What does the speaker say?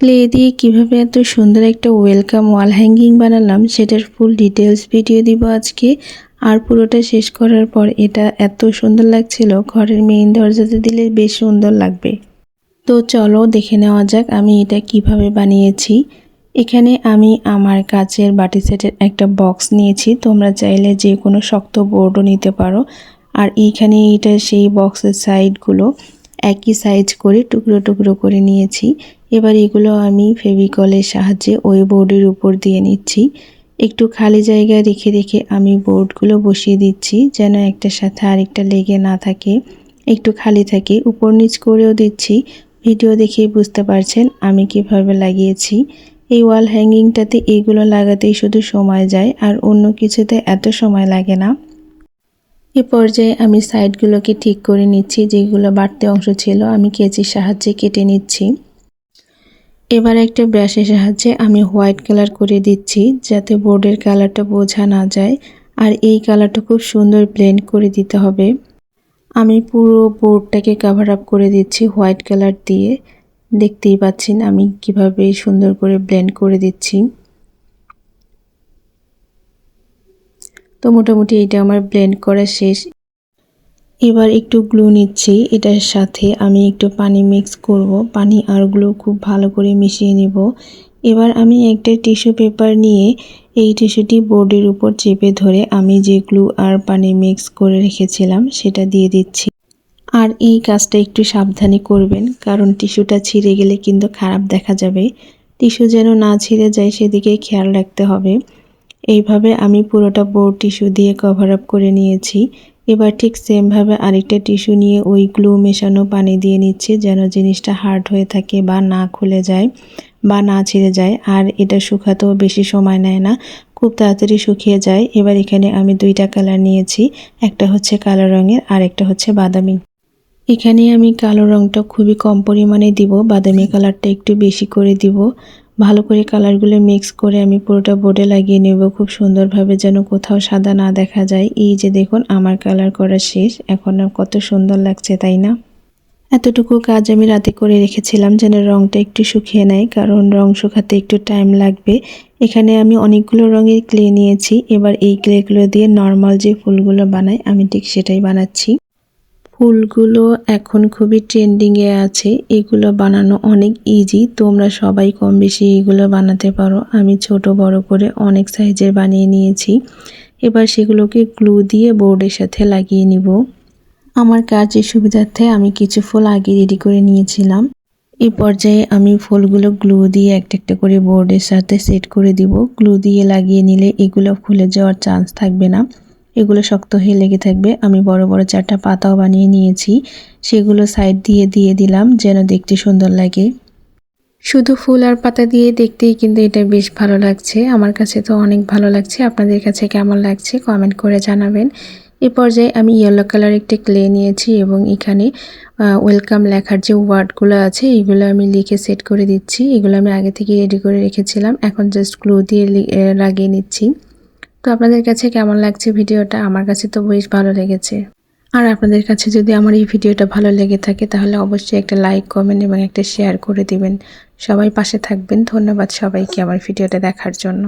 Clay দিয়ে কীভাবে এত সুন্দর একটা ওয়েলকাম ওয়াল হ্যাঙ্গিং বানালাম, সেটার ফুল ডিটেলস ভিডিও দিব আজকে। আর পুরোটা শেষ করার পর এটা এত সুন্দর লাগছিল, ঘরের মেইন দরজাতে দিলে বেশ সুন্দর লাগবে। তো চলো দেখে নেওয়া যাক আমি এটা কীভাবে বানিয়েছি। এখানে আমি আমার কাচের বাটি সেটের একটা বক্স নিয়েছি, তোমরা চাইলে যে কোনো শক্ত বোর্ডও নিতে পারো। আর এইখানে এটা সেই বক্সের সাইডগুলো একই সাইজ করে টুকরো টুকরো করে নিয়েছি। এবার এগুলো আমি ফেভিকলের সাহায্যে ওই বোর্ডের উপর দিয়ে নিচ্ছি। একটু খালি জায়গা রেখে রেখে আমি বোর্ডগুলো বসিয়ে দিচ্ছি যেন একটার সাথে আরেকটা লেগে না থাকে। একটু খালি থাকে, উপর নিচ করেও দিচ্ছি। ভিডিও দেখেই বুঝতে পারছেন আমি কীভাবে লাগিয়েছি। এই ওয়াল হ্যাঙ্গিংটাতে এইগুলো লাগাতেই শুধু সময় যায় আর অন্য কিছুতে এত সময় লাগে না। এ পর্যায়ে আমি সাইডগুলোকে ঠিক করে নিচ্ছি, যেগুলো বাড়তি অংশ ছিল, আমি কেচির সাহায্যে কেটে নিচ্ছি। এবার একটা ব্রাশের সাহায্যে আমি হোয়াইট কালার করে দিচ্ছি, যাতে বোর্ডের কালারটা বোঝা না যায়, আর এই কালারটা খুব সুন্দর ব্লেন্ড করে দিতে হবে। আমি পুরো বোর্ডটাকে কাভার আপ করে দিচ্ছি হোয়াইট কালার দিয়ে। দেখতেই পাচ্ছেন আমি কীভাবে সুন্দর করে ব্লেন্ড করে দিচ্ছি। তো মোটামুটি এটা আমার ব্লেন্ড করা শেষ। এবার একটু গ্লু নিচ্ছি, এটার সাথে আমি একটু পানি মিক্স করব। পানি আর গ্লু খুব ভালো করে মিশিয়ে নিব। এবার আমি একটা টিস্যু পেপার নিয়ে এই টিস্যুটি বোর্ডের উপর চেপে ধরে আমি যে গ্লু আর পানি মিক্স করে রেখেছিলাম, সেটা দিয়ে দিচ্ছি। আর এই কাজটা একটু সাবধানে করবেন, কারণ টিস্যুটা ছিঁড়ে গেলে কিন্তু খারাপ দেখা যাবে। টিস্যু যেন না ছিঁড়ে যায়, সেদিকে খেয়াল রাখতে হবে। এইভাবে আমি পুরোটা বোর্ড টিস্যু দিয়ে কভার আপ করে নিয়েছি। এবার ঠিক সেমভাবে আরেকটা টিস্যু নিয়ে ওই গ্লু মেশানো পানি দিয়ে নিচ্ছি যেন জিনিসটা হার্ড হয়ে থাকে বা না খুলে যায় বা না ছিঁড়ে যায়। আর এটা শুকাতেও বেশি সময় নেয় না, খুব তাড়াতাড়ি শুকিয়ে যায়। এবার এখানে আমি দুইটা কালার নিয়েছি, একটা হচ্ছে কালো রঙের আর একটা হচ্ছে বাদামি। এখানে আমি কালো রঙটা খুবই কম পরিমাণে দিব, বাদামি কালারটা একটু বেশি করে দিব। ভালো করে কালারগুলো মিক্স করে আমি পুরোটা বোর্ডে লাগিয়ে নেব। খুব সুন্দরভাবে যেন কোথাও সাদা না দেখা যায়। এই যে দেখুন, আমার কালার করা শেষ। এখন কত সুন্দর লাগছে, তাই না? এতটুকু কাজ আমি রাতে করে রেখেছিলাম যেন রঙটা একটু শুকিয়ে নেয়, কারণ রং শুকাতে একটু টাইম লাগবে। এখানে আমি অনেকগুলো রঙের ক্লে নিয়েছি। এবার এই ক্লেগুলো দিয়ে নর্মাল যে ফুলগুলো বানাই, আমি ঠিক সেটাই বানাচ্ছি। ফুলগুলো এখন খুবই ট্রেন্ডিংয়ে আছে। এগুলো বানানো অনেক ইজি তোমরা সবাই কম বেশি এগুলো বানাতে পারো। আমি ছোট, বড় করে অনেক সাইজের বানিয়ে নিয়েছি। এবার সেগুলোকে গ্লু দিয়ে বোর্ডের সাথে লাগিয়ে নিব। আমার কাজের সুবিধার্থে আমি কিছু ফুল আগে রেডি করে নিয়েছিলাম। এই পর্যায়ে আমি ফুলগুলো গ্লু দিয়ে একটা একটা করে বোর্ডের সাথে সেট করে দিব। গ্লু দিয়ে লাগিয়ে নিলে এগুলো খুলে যাওয়ার চান্স থাকবে না। এগুলো শক্ত হয়ে লেগে থাকবে। আমি বড় বড় চারটা পাতাও বানিয়ে নিয়েছি। সেগুলো সাইড দিয়ে দিয়ে দিলাম যেন দেখতে সুন্দর লাগে। শুধু ফুল আর পাতা দিয়ে দেখতেই কিন্তু এটা বেশ ভালো লাগছে। আমার কাছে তো অনেক ভালো লাগছে। আপনাদের কাছে কেমন লাগছে কমেন্ট করে জানাবেন। এ পর্যায়ে আমি ইয়েলো কালার একটি ক্লে নিয়েছি এবং এখানে ওয়েলকাম লেখার যে ওয়ার্ডগুলো আছে, এগুলো আমি লিখে সেট করে দিচ্ছি। এগুলো আমি আগে থেকে রেডি করে রেখেছিলাম। এখন জাস্ট গ্লু দিয়ে লাগিয়ে নিচ্ছি। তো আপনাদের কাছে কেমন লাগছে ভিডিওটা? আমার কাছে তো বেশ ভালো লেগেছে। আর আপনাদের কাছে যদি আমার এই ভিডিওটা ভালো লেগে থাকে, তাহলে অবশ্যই একটা লাইক, কমেন্ট এবং একটা শেয়ার করে দিবেন। সবাই পাশে থাকবেন। ধন্যবাদ সবাইকে আমার ভিডিওটা দেখার জন্য।